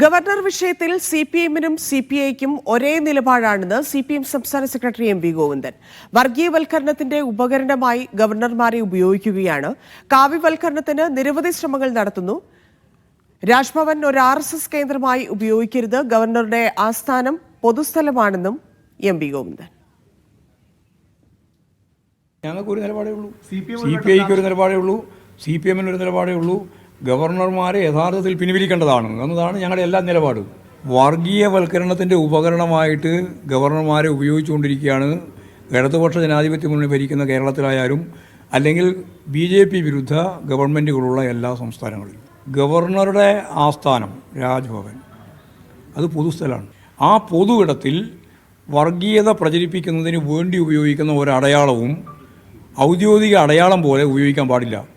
Governor വിഷയത്തിൽ C P എമ്മിനും C P ഐക്കും ഒരേ നിലപാടാണെന്ന് സി പി എം സംസ്ഥാന സെക്രട്ടറി എം വി ഗോവിന്ദൻ. വർഗീയവൽക്കരണത്തിന്റെ ഉപകരണമായി ഗവർണർമാരെ ഉപയോഗിക്കുകയാണ്. കാവ്യവൽക്കരണത്തിന് നിരവധി ശ്രമങ്ങൾ നടത്തുന്നു. രാജ്ഭവൻ ഒരു ആർ എസ് എസ് കേന്ദ്രമായി ഉപയോഗിക്കരുത് ഗവർണറുടെ ആസ്ഥാനം പൊതുസ്ഥലമാണെന്നും എം വി ഗോവിന്ദൻ. ഞങ്ങൾക്ക് ഒരു നിലപാടേ ഉള്ളൂ. സി പി ഐക്ക് ഒരു നിലപാടേ ഉള്ളൂ. സി പി എമ്മിന് ഒരു നിലപാടേ ഉള്ളൂ. ഗവർണർമാരെ യഥാർത്ഥത്തിൽ പിൻവലിക്കേണ്ടതാണ്. എന്നതാണ് ഞങ്ങളുടെ എല്ലാ നിലപാടും. വർഗീയവൽക്കരണത്തിന്റെ ഉപകരണമായിട്ട് ഗവർണർമാരെ ഉപയോഗിച്ചുകൊണ്ടിരിക്കുകയാണ്. ഇടതുപക്ഷ ജനാധിപത്യ മുന്നണി ഭരിക്കുന്ന കേരളത്തിലായാലും അല്ലെങ്കിൽ ബി ജെ പി വിരുദ്ധ ഗവൺമെന്റുകളുള്ള എല്ലാ സംസ്ഥാനങ്ങളിലും. ഗവർണറുടെ ആസ്ഥാനം രാജ്ഭവൻ. അത് പൊതുസ്ഥലമാണ് ആ പൊതു ഇടത്തിൽ വർഗീയത പ്രചരിപ്പിക്കുന്നതിന് വേണ്ടി ഉപയോഗിക്കുന്ന ഒരടയാളവും ഔദ്യോഗിക അടയാളം പോലെ ഉപയോഗിക്കാൻ പാടില്ല.